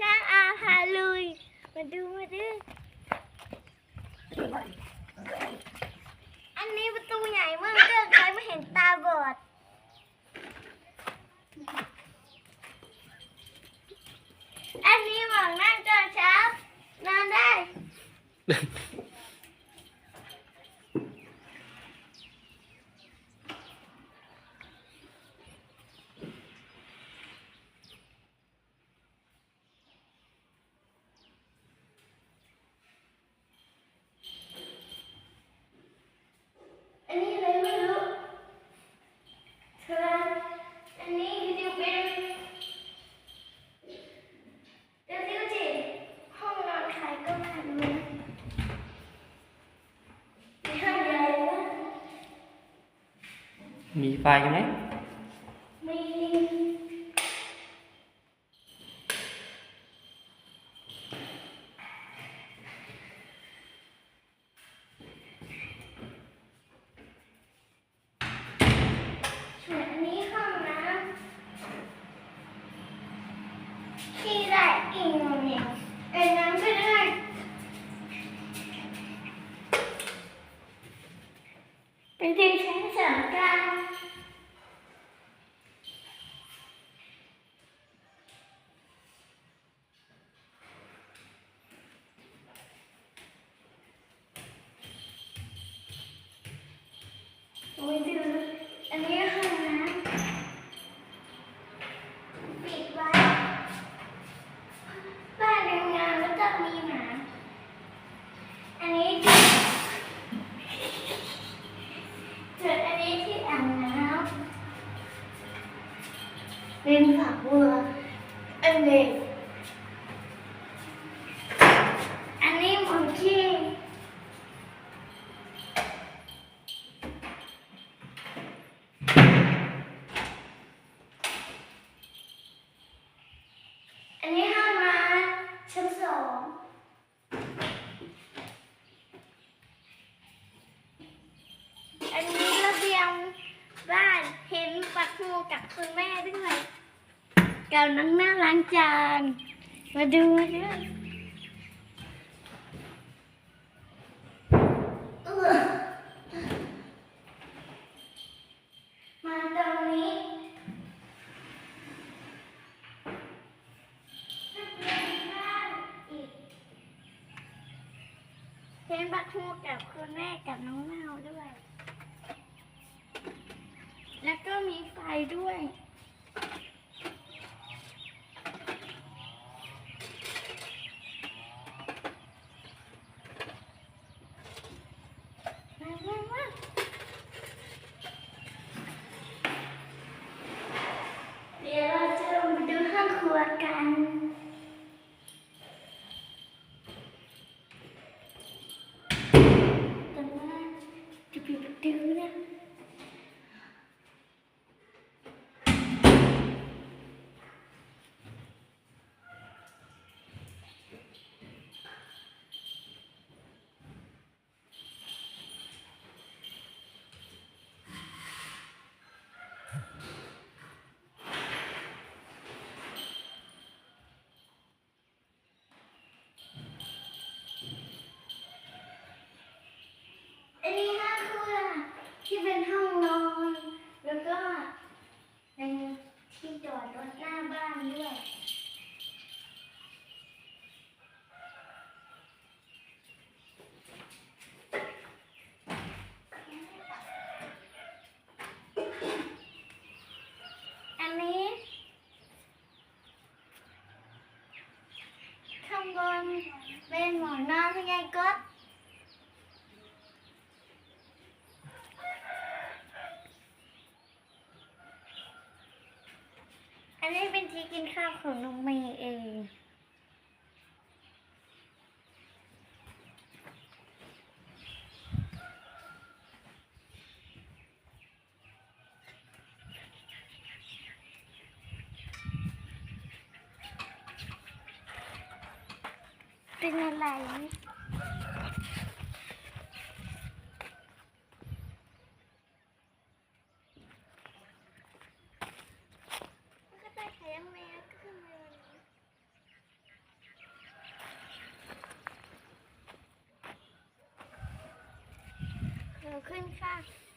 ช้าอาพาลุย มาดูมาดูอันนี้ประตูใหญ่มากเกินใครไม่เห็นตาบอดอันนี้หวังนั่งจนเช้านอนได้ อันนี้อะไรไม่รู้เธออันนี้คือจะเป็นเดี๋ยวดูสิห้องนอนใครก็ไม่รู้นะมีห้องใหญ่มากมีไฟไหมส่วนอันนี้ห้องน้ำที่ได้อิงเนี่ยเป็นน้ำก็ได้เป็นที่ใช้สำคัญ โอ้ยดูอันนี้ห้องน้ำปิดไว้บ้านยังงานแล้วจะมีหมาอันนี้ที่ส่วนอันนี้ที่อ่างน้ำ เป็นฝักบัวอันเด็กอันนี้มังคีอันนี้ห้องน้ำชั้นสองอันนี้ระเบียงบ้านเห็นปักงูกับคุณแม่ ด้วยกับน้องหน้าล้างจาน มาดูมาดูเอื้อมาตรงนี้เห็นบักฮูกับคุณแม่กับน้องเมาด้วย แล้วก็มีไฟด้วย มามามาเดี๋ยวเราจะลงไป ดูห้ เป็นห้องนอน แล้วก็เป็นที่จอดรถหน้าบ้านด้วยอันนี้ข้างบนเป็นหมอนนอนที่ไงก็ อันนี้เป็นที่กินข้าวของน้องเมย์เอง เป็นอะไร ก็ได้แค่แมวขึ้นมา ขึ้นค่ะ